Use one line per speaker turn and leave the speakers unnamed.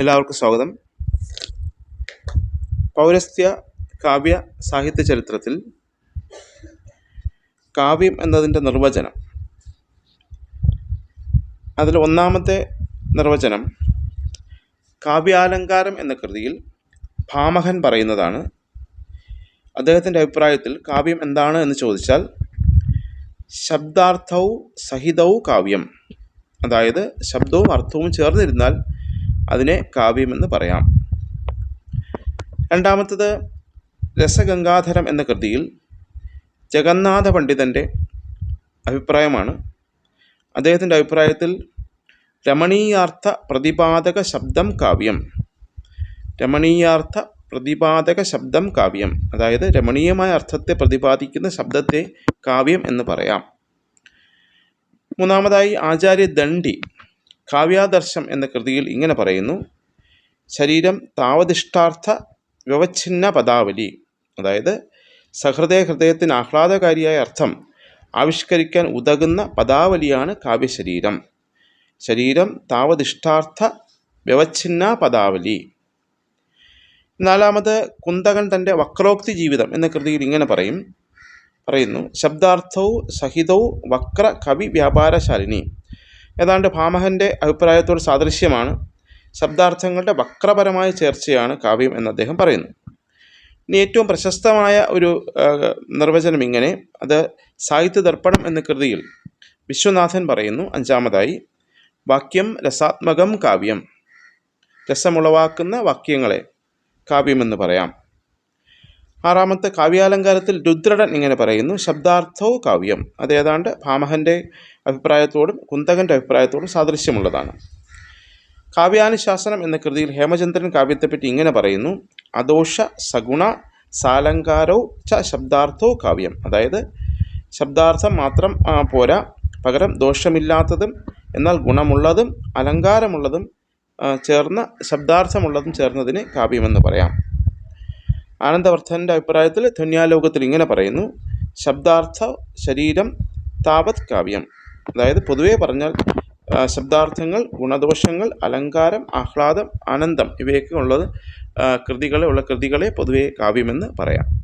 എല്ലാവർക്കും സ്വാഗതം. പൗരസ്ത്യ കാവ്യ സാഹിത്യ ചരിത്രത്തിൽ കാവ്യം എന്നതിന്റെ നിർവചനം. അതിൽ ഒന്നാമത്തെ നിർവചനം കാവ്യാലങ്കാരം എന്ന കൃതിയിൽ ഭാമഹൻ പറയുന്നതാണ്. അദ്ദേഹത്തിന്റെ അഭിപ്രായത്തിൽ കാവ്യം എന്താണ് എന്ന് ചോദിച്ചാൽ ശബ്ദാർത്ഥവും സഹിതവും കാവ്യം. അതായത് ശബ്ദവും അർത്ഥവും ചേർന്നിരുന്നാൽ അതിനെ കാവ്യമെന്ന് പറയാം. രണ്ടാമത്തത് രസഗംഗാധരം എന്ന കൃതിയിൽ ജഗന്നാഥ പണ്ഡിതന്റെ അഭിപ്രായമാണ്. അദ്ദേഹത്തിന്റെ അഭിപ്രായത്തിൽ രമണീയാർത്ഥ പ്രതിപാദക ശബ്ദം കാവ്യം. രമണീയാർത്ഥ പ്രതിപാദക ശബ്ദം കാവ്യം. അതായത് രമണീയമായ അർത്ഥത്തെ പ്രതിപാദിക്കുന്ന ശബ്ദത്തെ കാവ്യം എന്ന് പറയാം. മൂന്നാമതായി ആചാര്യ ദണ്ഡി കാവ്യാദർശം എന്ന കൃതിയിൽ ഇങ്ങനെ പറയുന്നു. ശരീരം താവതിഷ്ടാർത്ഥ വ്യവച്ഛിന്ന പദാവലി. അതായത് സഹൃദയ ഹൃദയത്തിന് ആഹ്ലാദകാരിയായ അർത്ഥം ആവിഷ്കരിക്കാൻ ഉതകുന്ന പദാവലിയാണ് കാവ്യശരീരം. ശരീരം താവതിഷ്ടാർത്ഥ വ്യവച്ഛിന്ന പദാവലി. നാലാമത് കുന്തകൻ തന്റെ വക്രോക്തി ജീവിതം എന്ന കൃതിയിൽ ഇങ്ങനെ പറയും. പറയുന്നു ശബ്ദാർത്ഥവും സഹിതവും വക്ര കവി വ്യാപാരശാലിനി. ഏതാണ്ട് ഭാമഹന്റെ അഭിപ്രായത്തോട് സാദൃശ്യമാണ്. ശബ്ദാർത്ഥങ്ങളുടെ വക്രപരമായ ചേർച്ചയാണ് കാവ്യം എന്ന് അദ്ദേഹം പറയുന്നു. ഇനി ഏറ്റവും പ്രശസ്തമായ ഒരു നിർവചനം ഇങ്ങനെ അത് സാഹിത്യ ദർപ്പണം എന്ന കൃതിയിൽ വിശ്വനാഥൻ പറയുന്നു അഞ്ചാമതായി വാക്യം രസാത്മകം കാവ്യം. രസമുളവാക്കുന്ന വാക്യങ്ങളെ കാവ്യമെന്ന് പറയാം. ആറാമത്തെ കാവ്യാലങ്കാരത്തിൽ രുദ്രടൻ ഇങ്ങനെ പറയുന്നു ശബ്ദാർത്ഥവും കാവ്യം. അത് ഏതാണ്ട് ഭാമഹന്റെ അഭിപ്രായത്തോടും കുന്തകന്റെ അഭിപ്രായത്തോടും സാദൃശ്യമുള്ളതാണ്. കാവ്യാനുശാസനം എന്ന കൃതിയിൽ ഹേമചന്ദ്രൻ കാവ്യത്തെപ്പറ്റി ഇങ്ങനെ പറയുന്നു അദോഷ സഗുണ സാലങ്കാരോ ച ശബ്ദാർത്ഥോ കാവ്യം. അതായത് ശബ്ദാർത്ഥം മാത്രം പോരാ പകരം ദോഷമില്ലാത്തതും എന്നാൽ ഗുണമുള്ളതും അലങ്കാരമുള്ളതും ചേർന്ന ശബ്ദാർത്ഥമുള്ളതും ചേർന്നതിന് കാവ്യമെന്ന് പറയാം. ആനന്ദവർദ്ധന്റെ അഭിപ്രായത്തിൽ ധന്യാലോകത്തിൽ ഇങ്ങനെ പറയുന്നു ശബ്ദാർത്ഥ ശരീരം താപത് കാവ്യം. അതായത് പൊതുവേ പറഞ്ഞാൽ ശബ്ദാർത്ഥങ്ങൾ ഗുണദോഷങ്ങൾ അലങ്കാരം ആഹ്ലാദം ആനന്ദം ഇവയൊക്കെ ഉള്ളത് കൃതികളെ ഉള്ള കൃതികളെ പൊതുവേ കാവ്യമെന്ന് പറയാം.